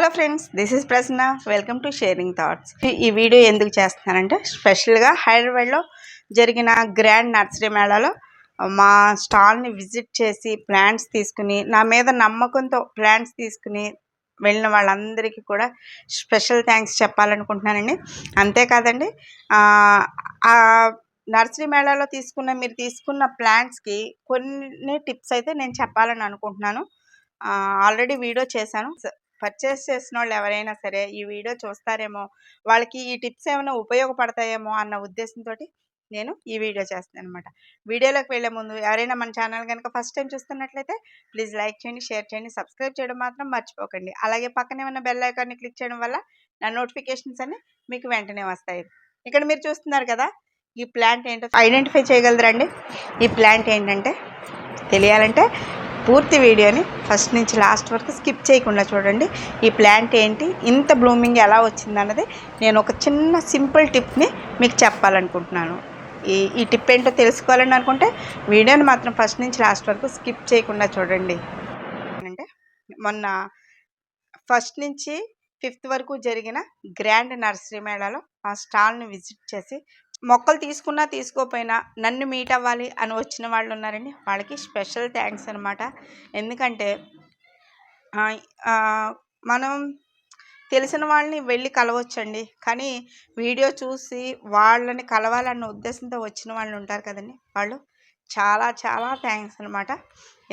Hello friends this is Prasanna welcome to sharing thoughts ఈ video ఎందుకు చేస్తున్నానంటే స్పెషల్గా హైదరాబాద్లో జరిగిన గ్రాండ్ నర్సరీ మేళాలో మా స్టాల్ని విజిట్ చేసి ప్లాంట్స్ తీసుకుని నా మీద నమ్మకంతో ప్లాంట్స్ తీసుకుని వెళ్ళిన వాళ్ళందరికీ కూడా స్పెషల్ థ్యాంక్స్ చెప్పాలనుకుంటున్నానండి. అంతేకాదండి నర్సరీ మేళాలో తీసుకున్న మీరు తీసుకున్న ప్లాంట్స్కి కొన్ని టిప్స్ అయితే నేను చెప్పాలని అనుకుంటున్నాను. ఆల్రెడీ వీడియో చేశాను. పర్చేస్ చేసిన వాళ్ళు ఎవరైనా సరే ఈ వీడియో చూస్తారేమో వాళ్ళకి ఈ టిప్స్ ఏమైనా ఉపయోగపడతాయేమో అన్న ఉద్దేశంతో నేను ఈ వీడియో చేస్తాను అనమాట వీడియోలోకి వెళ్ళే ముందు ఎవరైనా మన ఛానల్ కనుక ఫస్ట్ టైం చూస్తున్నట్లయితే ప్లీజ్ లైక్ చేయండి షేర్ చేయండి సబ్స్క్రైబ్ చేయడం మాత్రం మర్చిపోకండి. అలాగే పక్కనే ఉన్న బెల్ ఐకాన్ని క్లిక్ చేయడం వల్ల నా నోటిఫికేషన్స్ అన్ని మీకు వెంటనే వస్తాయి. ఇక్కడ మీరు చూస్తున్నారు కదా ఈ ప్లాంట్ ఏంటో ఐడెంటిఫై చేయగలరండి ఈ ప్లాంట్ ఏంటంటే తెలియాలంటే పూర్తి వీడియోని ఫస్ట్ నుంచి లాస్ట్ వరకు స్కిప్ చేయకుండా చూడండి. ఈ ప్లాంట్ ఏంటి? ఇంత బ్లూమింగ్ ఎలా వచ్చిందన్నది నేను ఒక చిన్న సింపుల్ టిప్ని మీకు చెప్పాలనుకుంటున్నాను. ఈ ఈ టిప్ ఏంటో తెలుసుకోవాలని అనుకుంటే వీడియోని మాత్రం ఫస్ట్ నుంచి లాస్ట్ వరకు స్కిప్ చేయకుండా చూడండి. అంటే మొన్న ఫస్ట్ నుంచి ఫిఫ్త్ వరకు జరిగిన గ్రాండ్ నర్సరీ మేళాలో ఆ స్టాల్ని విజిట్ చేసి మొక్కలు తీసుకున్నా తీసుకోపోయినా నన్ను మీట్ అవ్వాలి అని వచ్చిన వాళ్ళు ఉన్నారండి. వాళ్ళకి స్పెషల్ థ్యాంక్స్ అనమాట ఎందుకంటే మనం తెలిసిన వాళ్ళని వెళ్ళి కలవచ్చండి. కానీ వీడియో చూసి వాళ్ళని కలవాలన్న ఉద్దేశంతో వచ్చిన వాళ్ళు ఉంటారు కదండి. వాళ్ళు చాలా చాలా థ్యాంక్స్ అనమాట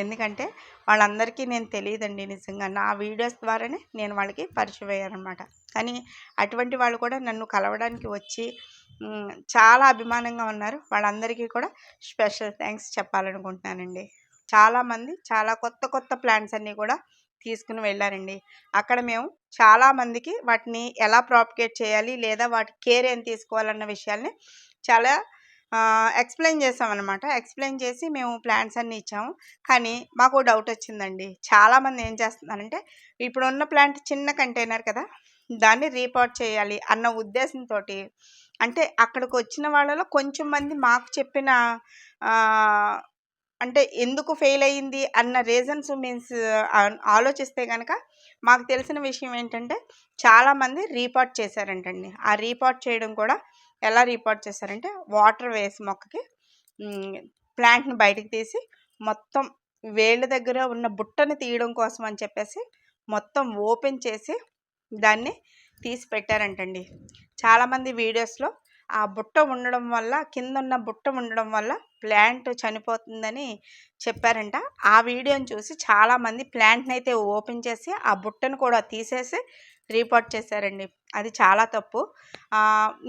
ఎందుకంటే వాళ్ళందరికీ నేను తెలియదండి నిజంగా. నా వీడియోస్ ద్వారానే నేను వాళ్ళకి పరిచయం అయ్యానమాట కానీ అటువంటి వాళ్ళు కూడా నన్ను కలవడానికి వచ్చి చాలా అభిమానంగా ఉన్నారు. వాళ్ళందరికీ కూడా స్పెషల్ థ్యాంక్స్ చెప్పాలనుకుంటున్నానండి. చాలామంది చాలా కొత్త కొత్త ప్లాంట్స్ అన్నీ కూడా తీసుకుని వెళ్ళారండి. అక్కడ మేము చాలా మందికి వాటిని ఎలా ప్రాపికేట్ చేయాలి లేదా వాటి కేర్ ఏం తీసుకోవాలన్న విషయాల్ని చాలా ఎక్స్ప్లెయిన్ చేసామన్నమాట. ఎక్స్ప్లెయిన్ చేసి మేము ప్లాంట్స్ అన్నీ ఇచ్చాము. కానీ మాకు డౌట్ వచ్చిందండి. చాలామంది ఏం చేస్తున్నారంటే ఇప్పుడున్న ప్లాంట్ చిన్న కంటైనర్ కదా దాన్ని రీపోర్ట్ చేయాలి అన్న ఉద్దేశంతో అంటే అక్కడికి వచ్చిన వాళ్ళలో కొంచెం మంది మాకు చెప్పిన అంటే ఎందుకు ఫెయిల్ అయ్యింది అన్న రీజన్స్ మీన్స్ ఆలోచిస్తే కనుక మాకు తెలిసిన విషయం ఏంటంటే చాలామంది రీపోర్ట్ చేశారంటండి. ఆ రీపోర్ట్ చేయడం కూడా ఎలా రీపోర్ట్ చేశారంటే వాటర్ వేసి మొక్కకి ప్లాంట్ని బయటికి తీసి మొత్తం వేళ్ళ దగ్గర ఉన్న బుట్టని తీయడం కోసం అని చెప్పేసి మొత్తం ఓపెన్ చేసి దాన్ని తీసి పెట్టారంటండి. చాలామంది వీడియోస్లో ఆ బుట్ట ఉండడం వల్ల కింద ఉన్న బుట్ట ఉండడం వల్ల ప్లాంట్ చనిపోతుందని చెప్పారంట. ఆ వీడియోని చూసి చాలామంది ప్లాంట్ని అయితే ఓపెన్ చేసి ఆ బుట్టను కూడా తీసేసి రిపోర్ట్ చేశారండి. అది చాలా తప్పు.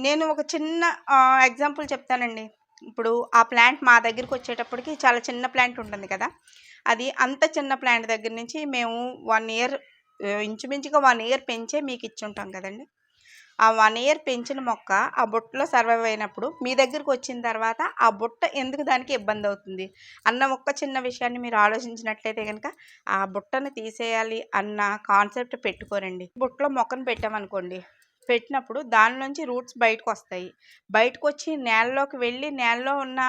నేను ఒక చిన్న ఎగ్జాంపుల్ చెప్తానండి. ఇప్పుడు ఆ ప్లాంట్ మా దగ్గరికి వచ్చేటప్పటికి చాలా చిన్న ప్లాంట్ ఉంటుంది కదా. అది అంత చిన్న ప్లాంట్ దగ్గర నుంచి మేము వన్ ఇయర్ ఇంచుమించుగా వన్ ఇయర్ పెంచే మీకు ఇచ్చి ఉంటాం కదండి. ఆ వన్ ఇయర్ పెంచిన మొక్క ఆ బుట్టలో సర్వైవ్ అయినప్పుడు మీ దగ్గరకు వచ్చిన తర్వాత ఆ బుట్ట ఎందుకు దానికి ఇబ్బంది అవుతుంది? అన్న ఒక్క చిన్న విషయాన్ని మీరు ఆలోచించినట్లయితే కనుక ఆ బుట్టను తీసేయాలి అన్న కాన్సెప్ట్ పెట్టుకోరండి. బుట్టలో మొక్కను పెట్టామనుకోండి పెట్టినప్పుడు దాని నుంచి రూట్స్ బయటకు వస్తాయి. బయటకు వచ్చి నేలలోకి వెళ్ళి నేలలో ఉన్న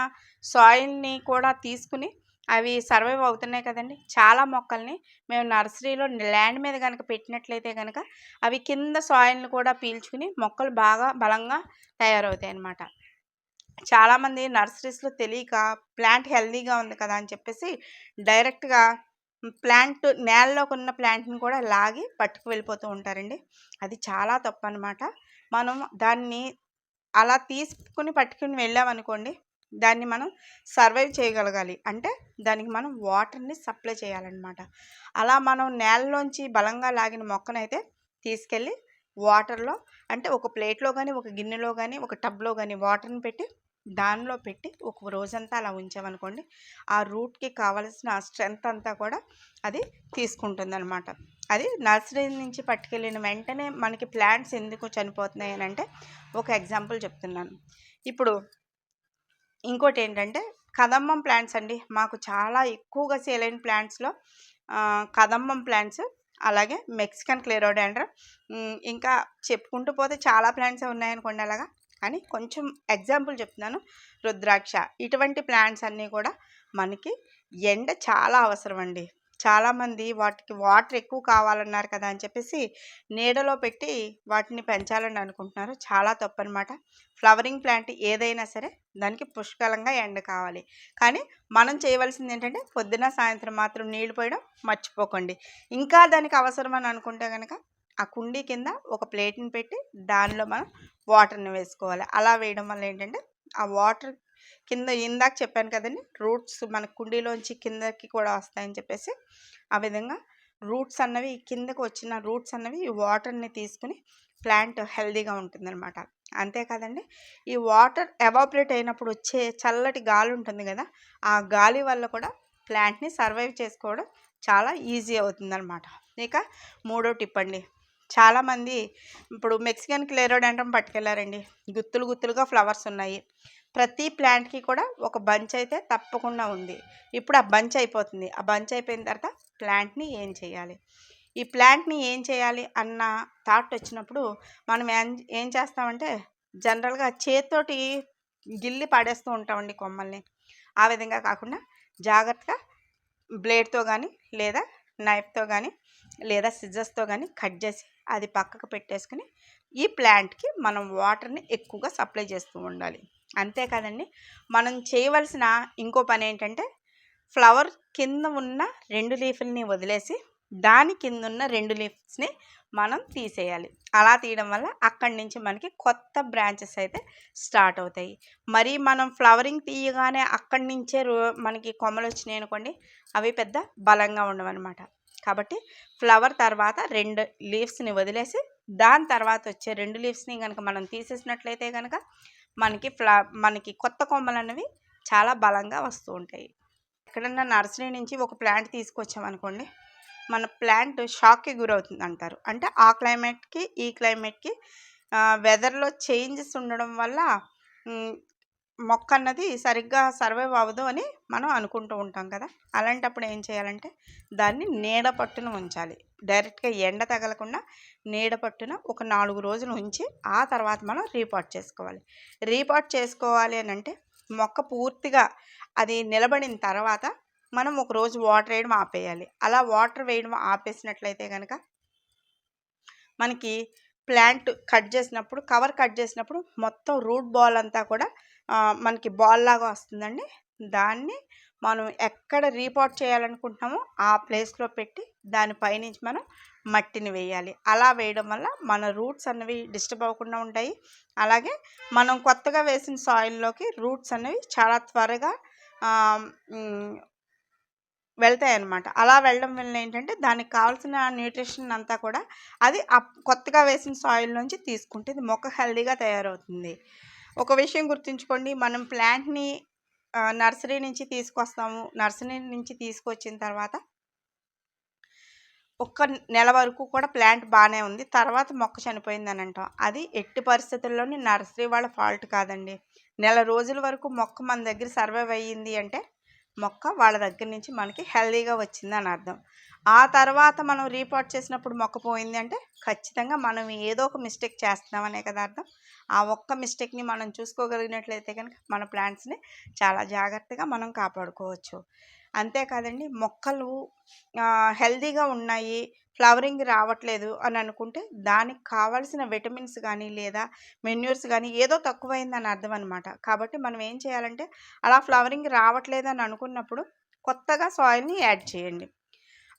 సాయిల్ని కూడా తీసుకుని అవి సర్వైవ్ అవుతున్నాయి కదండి. చాలా మొక్కల్ని మేము నర్సరీలో ల్యాండ్ మీద కనుక పెట్టినట్లయితే కనుక అవి కింద సాయిల్ని కూడా పీల్చుకుని మొక్కలు బాగా బలంగా తయారవుతాయి అన్నమాట. చాలామంది నర్సరీస్లో తెలియక ప్లాంట్ హెల్దీగా ఉంది కదా అని చెప్పేసి డైరెక్ట్గా ప్లాంట్ నేలలోకి ఉన్న ప్లాంట్ని కూడా లాగి పట్టుకు వెళ్ళిపోతూ ఉంటారండి. అది చాలా తప్పు అనమాట మనం దాన్ని అలా తీసుకుని పట్టుకుని వెళ్ళామనుకోండి దాన్ని మనం సర్వైవ్ చేయగలగాలి. అంటే దానికి మనం వాటర్ని సప్లై చేయాలన్నమాట. అలా మనం నేలలోంచి బలంగా లాగిన మొక్కనైతే తీసుకెళ్ళి వాటర్లో అంటే ఒక ప్లేట్లో కానీ ఒక గిన్నెలో కానీ ఒక టబ్లో కానీ వాటర్ని పెట్టి దానిలో పెట్టి ఒక రోజంతా అలా ఉంచామనుకోండి ఆ రూట్కి కావలసిన స్ట్రెంగ్త్ అంతా కూడా అది తీసుకుంటుంది అనమాట అది నర్సరీ నుంచి పట్టుకెళ్ళిన వెంటనే మనకి ప్లాంట్స్ ఎందుకు చనిపోతున్నాయి అని అంటే ఒక ఎగ్జాంపుల్ చెప్తున్నాను. ఇప్పుడు ఇంకోటి ఏంటంటే కదంబం ప్లాంట్స్ అండి. మాకు చాలా ఎక్కువగా సేల్ అయిన ప్లాంట్స్లో కదంబం ప్లాంట్స్ అలాగే మెక్సికన్ క్లేరోడాండ్ర. ఇంకా చెప్పుకుంటూ పోతే చాలా ప్లాంట్స్ ఉన్నాయనుకోండి అలాగా. కానీ కొంచెం ఎగ్జాంపుల్ చెప్తున్నాను. రుద్రాక్ష. ఇటువంటి ప్లాంట్స్ అన్నీ కూడా మనకి ఎండ చాలా అవసరం అండి చాలామంది వాటికి వాటర్ ఎక్కువ కావాలన్నారు కదా అని చెప్పేసి నీడలో పెట్టి వాటిని పెంచాలని అనుకుంటున్నారు. చాలా తప్పు అనమాట ఫ్లవరింగ్ ప్లాంట్ ఏదైనా సరే దానికి పుష్కలంగా ఎండ కావాలి. కానీ మనం చేయవలసింది ఏంటంటే పొద్దున సాయంత్రం మాత్రం నీళ్ళు పోయడం మర్చిపోకండి. ఇంకా దానికి అవసరం అని అనుకుంటే కనుక ఆ కుండీ కింద ఒక ప్లేట్ని పెట్టి దానిలో మనం వాటర్ని వేసుకోవాలి. అలా వేయడం వల్ల ఏంటంటే ఆ వాటర్ కింద ఇందాక చెప్పాను కదండి రూట్స్ మన కుండీలోంచి కిందకి కూడా వస్తాయని చెప్పేసి ఆ విధంగా రూట్స్ అన్నవి కిందకు వచ్చిన రూట్స్ అన్నవి ఈ వాటర్ని తీసుకుని ప్లాంట్ హెల్దీగా ఉంటుందన్నమాట. అంతేకాదండి ఈ వాటర్ ఎవాపరేట్ అయినప్పుడు వచ్చే చల్లటి గాలి ఉంటుంది కదా ఆ గాలి వల్ల కూడా ప్లాంట్ని సర్వైవ్ చేసుకోవడం చాలా ఈజీ అవుతుందన్నమాట. ఇక మూడో టిప్ అండి చాలామంది ఇప్పుడు మెక్సికన్ క్లేరోడెండ్రం పట్టుకెళ్ళారండి గుత్తులు గుత్తులుగా ఫ్లవర్స్ ఉన్నాయి. ప్రతి ప్లాంట్కి కూడా ఒక బంచ్ అయితే తప్పకుండా ఉంది. ఇప్పుడు ఆ బంచ్ అయిపోతుంది. ఆ బంచ్ అయిపోయిన తర్వాత ప్లాంట్ని ఏం చేయాలి? ఈ ప్లాంట్ని ఏం చేయాలి అన్న థాట్ వచ్చినప్పుడు మనం ఏం ఏం చేస్తామంటే జనరల్గా చేతితోటి గిల్లి పడేస్తూ ఉంటామండి కొమ్మల్ని. ఆ విధంగా కాకుండా జాగ్రత్తగా బ్లేడ్తో కానీ లేదా నైఫ్తో కానీ లేదా సిజర్స్తో కానీ కట్ చేసి అది పక్కకు పెట్టేసుకుని ఈ ప్లాంట్కి మనం వాటర్ని ఎక్కువగా సప్లై చేస్తూ ఉండాలి. అంతే కదండి. మనం చేయవలసిన ఇంకో పని ఏంటంటే ఫ్లవర్ కింద ఉన్న రెండు లీఫ్లని వదిలేసి దాని కింద ఉన్న రెండు లీఫ్స్ని మనం తీసేయాలి. అలా తీయడం వల్ల అక్కడి నుంచి మనకి కొత్త బ్రాంచెస్ అయితే స్టార్ట్ అవుతాయి. మరి మనం ఫ్లవరింగ్ తీయగానే అక్కడి నుంచే మనకి కొమ్మలు వచ్చినాయి అనుకోండి అవి పెద్ద బలంగా ఉండవన్నమాట. కాబట్టి ఫ్లవర్ తర్వాత రెండు లీవ్స్ని వదిలేసి దాని తర్వాత వచ్చే రెండు లీవ్స్ని కనుక మనం తీసేసినట్లయితే కనుక మనకి ఫ్లా మనకి కొత్త కొమ్మలు అనేవి చాలా బలంగా వస్తూ ఉంటాయి. ఎక్కడన్నా నర్సరీ నుంచి ఒక ప్లాంట్ తీసుకొచ్చామనుకోండి మన ప్లాంట్ షాక్కి గురవుతుంది అంటారు అంటే ఆ క్లైమేట్కి ఈ క్లైమేట్కి వెదర్లో చేంజెస్ ఉండడం వల్ల మొక్క అన్నది సరిగ్గా సర్వైవ్ అవ్వదు అని మనం అనుకుంటూ ఉంటాం కదా! అలాంటప్పుడు ఏం చేయాలంటే దాన్ని నీడ పట్టున ఉంచాలి. డైరెక్ట్గా ఎండ తగలకుండా నీడ పట్టున ఒక నాలుగు రోజులు ఉంచి ఆ తర్వాత మనం రీపాట్ చేసుకోవాలి. రీపాట్ చేసుకోవాలి అని అంటే మొక్క పూర్తిగా అది నిలబడిన తర్వాత మనం ఒక రోజు వాటర్ వేయడం ఆపేయాలి. అలా వాటర్ వేయడం ఆపేసినట్లయితే కనుక మనకి ప్లాంట్ కట్ చేసినప్పుడు కవర్ కట్ చేసినప్పుడు మొత్తం రూట్ బాల్ అంతా కూడా మనకి బాల్ లాగా వస్తుందండి. దాన్ని మనం ఎక్కడ రీపోర్ట్ చేయాలనుకుంటున్నామో ఆ ప్లేస్లో పెట్టి దాని పైనుంచి మనం మట్టిని వేయాలి. అలా వేయడం వల్ల మన రూట్స్ అనేవి డిస్టర్బ్ అవ్వకుండా ఉంటాయి. అలాగే మనం కొత్తగా వేసిన సాయిల్లోకి రూట్స్ అనేవి చాలా త్వరగా వెళ్తాయి అన్నమాట అలా వెళ్ళడం వల్ల ఏంటంటే దానికి కావాల్సిన న్యూట్రిషన్ అంతా కూడా అది కొత్తగా వేసిన సాయిల్ నుంచి తీసుకుంటే ఇది మొక్క హెల్దీగా తయారవుతుంది. ఒక విషయం గుర్తుంచుకోండి. మనం ప్లాంట్ని నర్సరీ నుంచి తీసుకొస్తాము. నర్సరీ నుంచి తీసుకొచ్చిన తర్వాత ఒక్క నెల వరకు కూడా ప్లాంట్ బాగానే ఉంది. తర్వాత మొక్క చనిపోయింది అని అంటాం అది ఎట్టి పరిస్థితుల్లోని నర్సరీ వాళ్ళ ఫాల్ట్ కాదండి. నెల రోజుల వరకు మొక్క మన దగ్గర సర్వైవ్ అయ్యింది అంటే మొక్క వాళ్ళ దగ్గర నుంచి మనకి హెల్దీగా వచ్చింది అని అర్థం. ఆ తర్వాత మనం రీపోర్ట్ చేసినప్పుడు మొక్క పోయింది అంటే ఖచ్చితంగా మనం ఏదో ఒక మిస్టేక్ చేస్తున్నామనే కదా అర్థం. ఆ ఒక్క మిస్టేక్ని మనం చూసుకోగలిగినట్లయితే కనుక మన ప్లాంట్స్ని చాలా జాగ్రత్తగా మనం కాపాడుకోవచ్చు. అంతేకాదండి మొక్కలు హెల్దీగా ఉన్నాయి ఫ్లవరింగ్ రావట్లేదు అని అనుకుంటే దానికి కావాల్సిన విటమిన్స్ కానీ లేదా మెన్యూర్స్ కానీ ఏదో తక్కువైందని అర్థం అనమాట కాబట్టి మనం ఏం చేయాలంటే అలా ఫ్లవరింగ్ రావట్లేదు అని అనుకున్నప్పుడు కొత్తగా సాయిల్ని యాడ్ చేయండి.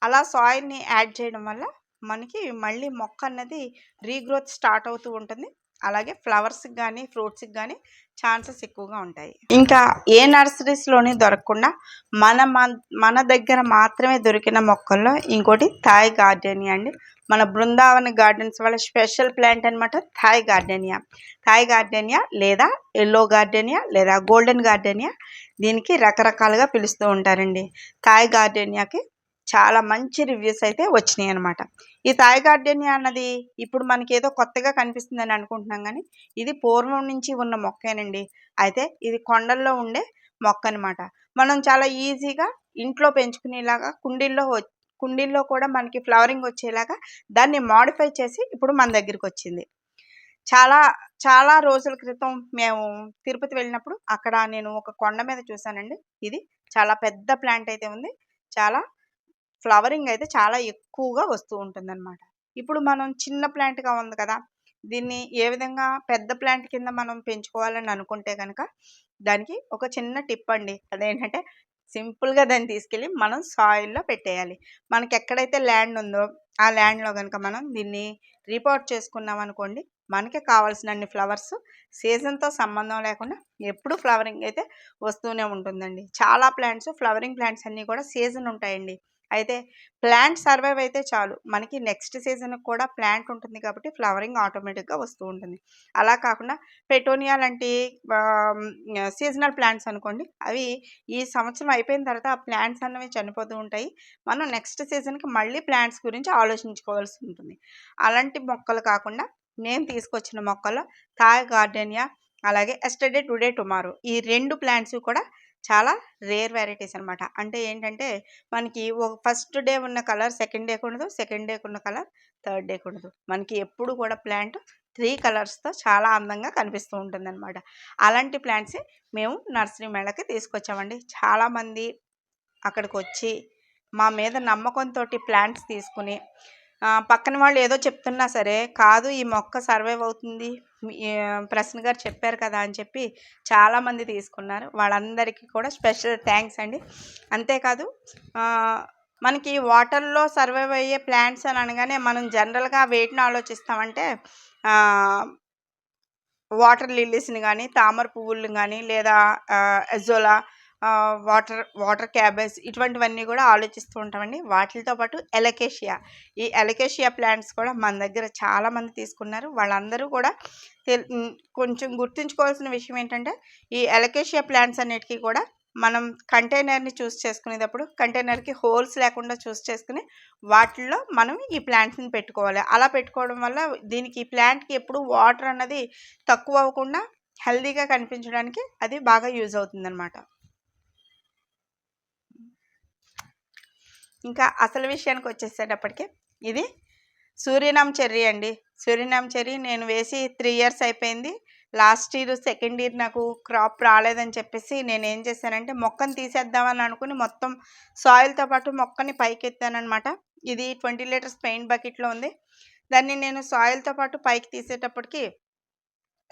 అలా సాయిల్ని యాడ్ చేయడం వల్ల మనకి మళ్ళీ మొక్క అన్నది రీగ్రోత్ స్టార్ట్ అవుతూ ఉంటుంది. అలాగే ఫ్లవర్స్కి కానీ ఫ్రూట్స్కి కానీ ఛాన్సెస్ ఎక్కువగా ఉంటాయి. ఇంకా ఏ నర్సరీస్లోని దొరకకుండా మన మన దగ్గర మాత్రమే దొరికిన మొక్కల్లో ఇంకోటి థాయ్ గార్డెనియా అండి. మన బృందావన గార్డెన్స్ వాళ్ళ స్పెషల్ ప్లాంట్ అనమాట థాయ్ గార్డెనియా. థాయ్ గార్డెనియా లేదా ఎల్లో గార్డెనియా లేదా గోల్డెన్ గార్డెనియా దీనికి రకరకాలుగా పిలుస్తూ ఉంటారండి. థాయ్ గార్డెనియాకి చాలా మంచి రివ్యూస్ అయితే వచ్చినాయి అనమాట ఈ థాయ్ గార్డెనియా అన్నది ఇప్పుడు మనకి ఏదో కొత్తగా కనిపిస్తుందని అనుకుంటున్నాం కానీ ఇది పూర్వం నుంచి ఉన్న మొక్కేనండి. అయితే ఇది కొండల్లో ఉండే మొక్క అనమాట మనం చాలా ఈజీగా ఇంట్లో పెంచుకునేలాగా కుండీల్లో కుండీల్లో కూడా మనకి ఫ్లవరింగ్ వచ్చేలాగా దాన్ని మాడిఫై చేసి ఇప్పుడు మన దగ్గరికి వచ్చింది. చాలా చాలా రోజుల క్రితం మేము తిరుపతి వెళ్ళినప్పుడు అక్కడ నేను ఒక కొండ మీద చూశానండి. ఇది చాలా పెద్ద ప్లాంట్ అయితే ఉంది. చాలా ఫ్లవరింగ్ అయితే చాలా ఎక్కువగా వస్తూ ఉంటుందన్నమాట. ఇప్పుడు మనం చిన్న ప్లాంట్గా ఉంది కదా దీన్ని ఏ విధంగా పెద్ద ప్లాంట్ కింద మనం పెంచుకోవాలని అనుకుంటే కనుక దానికి ఒక చిన్న టిప్ అండి. అదేంటంటే సింపుల్గా దాన్ని తీసుకెళ్ళి మనం సాయిల్లో పెట్టేయాలి. మనకి ఎక్కడైతే ల్యాండ్ ఉందో ఆ ల్యాండ్లో కనుక మనం దీన్ని రిపోర్ట్ చేసుకున్నాం అనుకోండి మనకి కావాల్సినన్ని ఫ్లవర్స్ సీజన్తో సంబంధం లేకుండా ఎప్పుడు ఫ్లవరింగ్ అయితే వస్తూనే ఉంటుందండి. చాలా ప్లాంట్స్ ఫ్లవరింగ్ ప్లాంట్స్ అన్నీ కూడా సీజన్ ఉంటాయండి. అయితే ప్లాంట్ సర్వైవ్ అయితే చాలు. మనకి నెక్స్ట్ సీజన్కి కూడా ప్లాంట్ ఉంటుంది కాబట్టి ఫ్లవరింగ్ ఆటోమేటిక్గా వస్తూ ఉంటుంది. అలా కాకుండా పెటోనియా లాంటి సీజనల్ ప్లాంట్స్ అనుకోండి అవి ఈ సంవత్సరం అయిపోయిన తర్వాత ఆ ప్లాంట్స్ అన్నవి చనిపోతూ ఉంటాయి. మనం నెక్స్ట్ సీజన్కి మళ్ళీ ప్లాంట్స్ గురించి ఆలోచించుకోవాల్సి ఉంటుంది. అలాంటి మొక్కలు కాకుండా నేను తీసుకొచ్చిన మొక్కలు థాయ్ గార్డెనియా అలాగే ఎస్టర్డే టుడే టుమారో ఈ రెండు ప్లాంట్స్ కూడా చాలా రేర్ వెరైటీస్ అనమాట అంటే ఏంటంటే మనకి ఒక ఫస్ట్ డే ఉన్న కలర్ సెకండ్ డేకి ఉండదు సెకండ్ డేకి ఉన్న కలర్ థర్డ్ డేకి ఉండదు. మనకి ఎప్పుడు కూడా ప్లాంట్ త్రీ కలర్స్తో చాలా అందంగా కనిపిస్తూ ఉంటుందన్నమాట. అలాంటి ప్లాంట్స్ మేము నర్సరీ మేళకి తీసుకొచ్చామండి. చాలామంది అక్కడికి వచ్చి మా మీద నమ్మకంతో ప్లాంట్స్ తీసుకుని పక్కన వాళ్ళు ఏదో చెప్తున్నా సరే కాదు ఈ మొక్క సర్వైవ్ అవుతుంది. ప్రసన్న గారు చెప్పారు కదా అని చెప్పి చాలామంది తీసుకున్నారు. వాళ్ళందరికీ కూడా స్పెషల్ థ్యాంక్స్ అండి. అంతేకాదు మనకి వాటర్లో సర్వైవ్ అయ్యే ప్లాంట్స్ అని అనగానే మనం జనరల్గా వేటిని ఆలోచిస్తామంటే వాటర్ లిల్లీస్ని కానీ తామర పువ్వులను కానీ లేదా ఎజోలా వాటర్ వాటర్ క్యాబేజ్ ఇటువంటివన్నీ కూడా ఆలోచిస్తూ ఉంటామండి. వాటితో పాటు ఎలకేషియా. ఈ ఎలకేషియా ప్లాంట్స్ కూడా మన దగ్గర చాలామంది తీసుకున్నారు. వాళ్ళందరూ కూడా కొంచెం గుర్తుంచుకోవాల్సిన విషయం ఏంటంటే ఈ ఎలకేషియా ప్లాంట్స్ అన్నిటికీ కూడా మనం కంటైనర్ని చూస్ చేసుకునేటప్పుడు కంటైనర్కి హోల్స్ లేకుండా చూస్ చేసుకుని వాటిల్లో మనం ఈ ప్లాంట్స్ని పెట్టుకోవాలి. అలా పెట్టుకోవడం వల్ల దీనికి ఈ ప్లాంట్కి ఎప్పుడు వాటర్ అన్నది తక్కువ అవ్వకుండా హెల్దీగా కనిపించడానికి అది బాగా యూజ్ అవుతుందన్నమాట. ఇంకా అసలు విషయానికి వచ్చేసేటప్పటికి ఇది సూర్యనామ్ చెర్రీ అండి. సూర్యనామ్ చెర్రీ నేను వేసి త్రీ ఇయర్స్ అయిపోయింది. లాస్ట్ ఇయర్ సెకండ్ ఇయర్ నాకు క్రాప్ రాలేదని చెప్పేసి నేను ఏం చేశానంటే మొక్కను తీసేద్దామని అనుకుని మొత్తం సాయిల్తో పాటు మొక్కని పైకి ఎత్తానమాట ఇది ట్వంటీ లీటర్స్ పెయింట్ బకెట్లో ఉంది. దాన్ని నేను సాయిల్తో పాటు పైకి తీసేటప్పటికి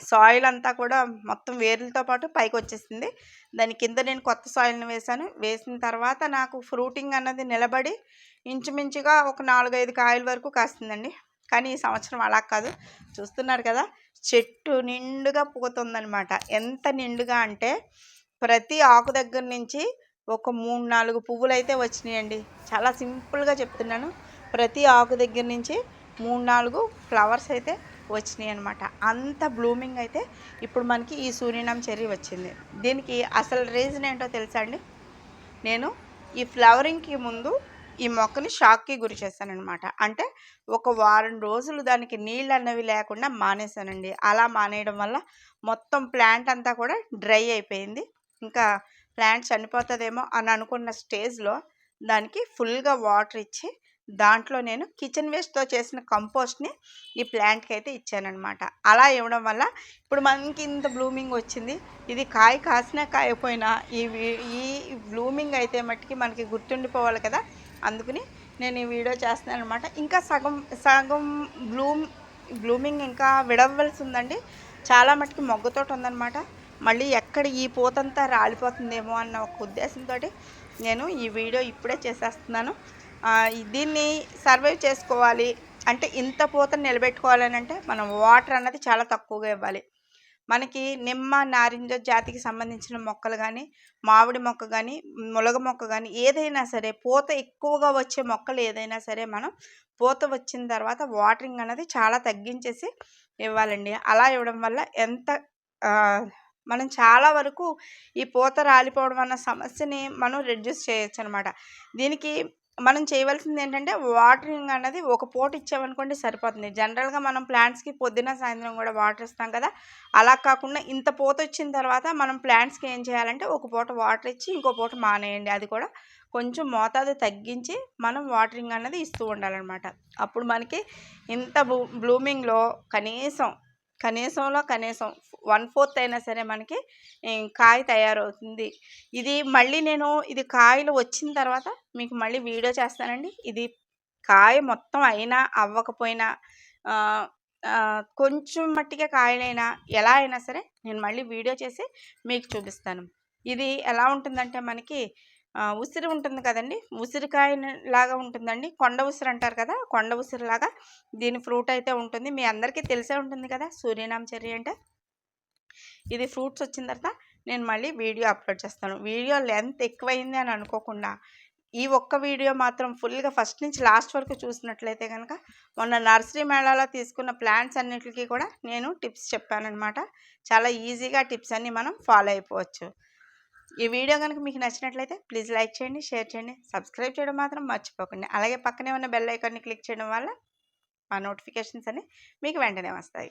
సాయిల్ అంతా కూడా మొత్తం వేర్లతో పాటు పైకి వచ్చేసింది దాని కింద నేను కొత్త సాయిల్ని వేశాను. వేసిన తర్వాత నాకు ఫ్రూటింగ్ అన్నది నిలబడి ఇంచుమించుగా ఒక నాలుగైదు కాయల వరకు కాస్తుందండి. కానీ ఈ సంవత్సరం అలా కాదు. చూస్తున్నారు కదా చెట్టు నిండుగా పూతుందనమాట ఎంత నిండుగా అంటే ప్రతి ఆకు దగ్గర నుంచి ఒక మూడు నాలుగు పువ్వులు అయితే వచ్చినాయండి. చాలా సింపుల్గా చెప్తున్నాను. ప్రతి ఆకు దగ్గర నుంచి మూడు నాలుగు ఫ్లవర్స్ అయితే వచ్చినాయి అనమాట అంత బ్లూమింగ్ అయితే ఇప్పుడు మనకి ఈ సూర్యనామ చెర్రీ వచ్చింది. దీనికి అసలు రీజన్ ఏంటో తెలుసా అండి? నేను ఈ ఫ్లవరింగ్కి ముందు ఈ మొక్కని షాక్కి గురి చేశానమాట అంటే ఒక వారం రోజులు దానికి నీళ్ళు అన్నవి లేకుండా మానేశానండి. అలా మానేయడం వల్ల మొత్తం ప్లాంట్ అంతా కూడా డ్రై అయిపోయింది. ఇంకా ప్లాంట్ చనిపోతుందేమో అని అనుకున్న స్టేజ్లో దానికి ఫుల్గా వాటర్ ఇచ్చి దాంట్లో నేను కిచెన్ వేస్ట్తో చేసిన కంపోస్ట్ని ఈ ప్లాంట్కి అయితే ఇచ్చానమాట అలా ఇవ్వడం వల్ల ఇప్పుడు మనకి ఇంత బ్లూమింగ్ వచ్చింది. ఇది కాయ కాసినా కాయపోయినా ఈ ఈ బ్లూమింగ్ అయితే మట్టుకి మనకి గుర్తుండిపోవాలి కదా. అందుకని నేను ఈ వీడియో చేస్తున్నాను అనమాట ఇంకా సగం సగం బ్లూమ్ బ్లూమింగ్ ఇంకా విడవలసి ఉందండి చాలా మట్టుకి మొగ్గతోటి ఉందన్నమాట. మళ్ళీ ఎక్కడ ఈ పూతంతా రాలిపోతుందేమో అన్న ఒక ఉద్దేశంతో నేను ఈ వీడియో ఇప్పుడే చేసేస్తున్నాను. దీన్ని సర్వైవ్ చేసుకోవాలి. అంటే ఇంత పూతను నిలబెట్టుకోవాలని అంటే మనం వాటర్ అన్నది చాలా తక్కువగా ఇవ్వాలి. మనకి నిమ్మ నారింజ జాతికి సంబంధించిన మొక్కలు కానీ మామిడి మొక్క కానీ ములగ మొక్క కానీ ఏదైనా సరే పూత ఎక్కువగా వచ్చే మొక్కలు ఏదైనా సరే మనం పూత వచ్చిన తర్వాత వాటరింగ్ అనేది చాలా తగ్గించేసి ఇవ్వాలండి. అలా ఇవ్వడం వల్ల ఎంత మనం చాలా వరకు ఈ పూత రాలిపోవడం అన్న సమస్యని మనం రెడ్యూస్ చేయొచ్చు అనమాట దీనికి మనం చేయవలసింది ఏంటంటే వాటరింగ్ అనేది ఒక పూట ఇచ్చామనుకోండి సరిపోతుంది. జనరల్గా మనం ప్లాంట్స్కి పొద్దున సాయంత్రం కూడా వాటర్ ఇస్తాం కదా! అలా కాకుండా ఇంత పూత వచ్చిన తర్వాత మనం ప్లాంట్స్కి ఏం చేయాలంటే ఒక పూట వాటర్ ఇచ్చి ఇంకో పూట మానేయండి. అది కూడా కొంచెం మోతాదు తగ్గించి మనం వాటరింగ్ అనేది ఇస్తూ ఉండాలన్నమాట. అప్పుడు మనకి ఇంత బ్లూమింగ్లో కనీసం కనీసంలో కనీసం వన్ ఫోర్త్ అయినా సరే మనకి కాయ తయారవుతుంది. ఇది మళ్ళీ నేను ఇది కాయలు వచ్చిన తర్వాత మీకు మళ్ళీ వీడియో చేస్తానండి. ఇది కాయ మొత్తం అయినా అవ్వకపోయినా కొంచెం మట్టిగా కాయలైనా ఎలా అయినా సరే నేను మళ్ళీ వీడియో చేసి మీకు చూపిస్తాను. ఇది ఎలా ఉంటుందంటే మనకి ఉసిరి ఉంటుంది కదండి. ఉసిరికాయ లాగా ఉంటుందండి. కొండ ఉసిరి అంటారు కదా కొండ ఉసిరిలాగా దీని ఫ్రూట్ అయితే ఉంటుంది. మీ అందరికీ తెలిసే ఉంటుంది కదా సూర్యనామ చెర్రీ అంటే. ఇది ఫ్రూట్స్ వచ్చిన తర్వాత నేను మళ్ళీ వీడియో అప్లోడ్ చేస్తాను. వీడియో లెంత్ ఎక్కువైంది అని అనుకోకుండా ఈ ఒక్క వీడియో మాత్రం ఫుల్గా ఫస్ట్ నుంచి లాస్ట్ వరకు చూసినట్లయితే కనుక మొన్న నర్సరీ మేళాలో తీసుకున్న ప్లాంట్స్ అన్నిటికీ కూడా నేను టిప్స్ చెప్పానన్నమాట. చాలా ఈజీగా టిప్స్ అన్నీ మనం ఫాలో అయిపోవచ్చు. ఈ వీడియో కనుక మీకు నచ్చినట్లయితే ప్లీజ్ లైక్ చేయండి షేర్ చేయండి సబ్స్క్రైబ్ చేయడం మాత్రం మర్చిపోకండి. అలాగే పక్కనే ఉన్న బెల్ ఐకాన్ని క్లిక్ చేయడం వల్ల ఆ నోటిఫికేషన్స్ అన్ని మీకు వెంటనే వస్తాయి.